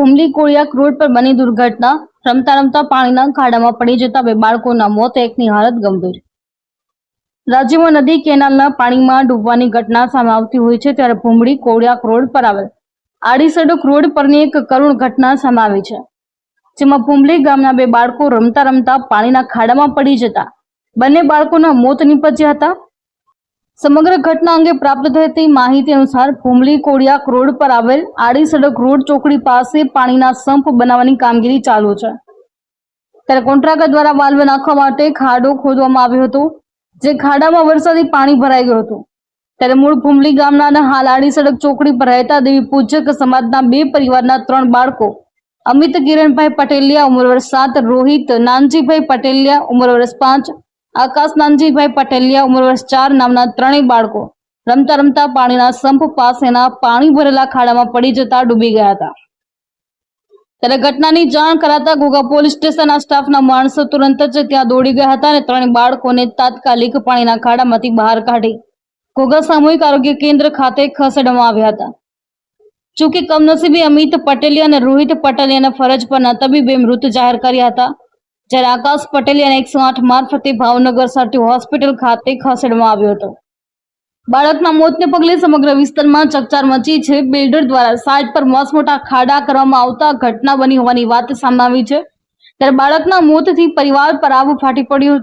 હુમલી Koliyak road પર બની દુર્ઘટના. રમતા રમતા પાણીના ખાડામાં પડી જતા બે બાળકોના મોત, એકની હાલત ગંભીર. રાજ્યમાં નદી કેનાલના પાણીમાં ડૂબવાની ઘટના સામે આવતી હોય છે ત્યારે ભૂમડી કોળિયાક રોડ પર આવેલ. આડીસડક રોડ પરની એક કરુણ ઘટના સામે આવી છે, જેમાં ભૂમલી ગામના બે બાળકો રમતા રમતા પાણીના ખાડામાં પડી જતા. બંને બાળકોના મોત નીપજ્યા હતા. સમગ્ર ઘટના અંગે પ્રાપ્ત થતી માહિતી અનુસાર ભૂમલી કોડિયાક રોડ પર આવેલ આડી સડક રોડ ચોકડી પાસે પાણીના સંપ બનાવવાની કામગીરી ચાલુ છે. ત્યારે કોન્ટ્રાક્ટર દ્વારા વાલ્વ નાખવા માટે ખાડો ખોદવામાં આવ્યો હતો, જે ખાડામાં વરસાદી પાણી ભરાઈ ગયું હતું. ત્યારે મૂળ ભૂમલી ગામના અને હાલ આડી સડક ચોકડી પર રહેતા દેવી પૂજક સમાજના બે પરિવારના ત્રણ બાળકો, અમિત કિરણભાઈ પટેલિયા ઉંમર વર્ષ સાત, રોહિત નાનજીભાઈ પટેલિયા ઉંમર વર્ષ પાંચ આકાશ નાનજીભાઈ પટેલિયા, ઉંમર વર્ષ ચાર, નામના ત્રણેય બાળકો. રમતા રમતા પાણીના સંપ પાસેના પાણી ભરેલા ખાડામાં પડી જતા ડૂબી ગયા હતા. ત્યારે ઘટનાની જાણ કરાતા ઘોઘા પોલીસ સ્ટેશનના સ્ટાફના માણસો તુરંત જ ત્યાં દોડી ગયા હતા અને ત્રણેય બાળકોને તાત્કાલિક પાણીના ખાડામાંથી બહાર કાઢી ઘોઘા સામૂહિક આરોગ્ય કેન્દ્ર ખાતે ખસેડવામાં આવ્યા હતા. જોકે કમનસીબે અમિત પટેલિયા અને રોહિત પટેલિયાના ફરજ પરના તબીબે મૃત જાહેર કર્યા હતા. જ્યારે આકાશ પટેલિયાને એકસો આઠ મારફતે ભાવનગર સર્ટી હોસ્પિટલ ખાતે ખસેડવામાં આવ્યો હતો. બાળકના મોતને પગલે સમગ્ર વિસ્તારમાં ચકચાર મચી છે. બિલ્ડર દ્વારા સાઇટ પર મોસમોટા ખાડા કરવામાં આવતા ઘટના બની હોવાની વાત સામે આવી છે. ત્યારે બાળકના મોતથી પરિવાર પર આવું ફાટી પડ્યું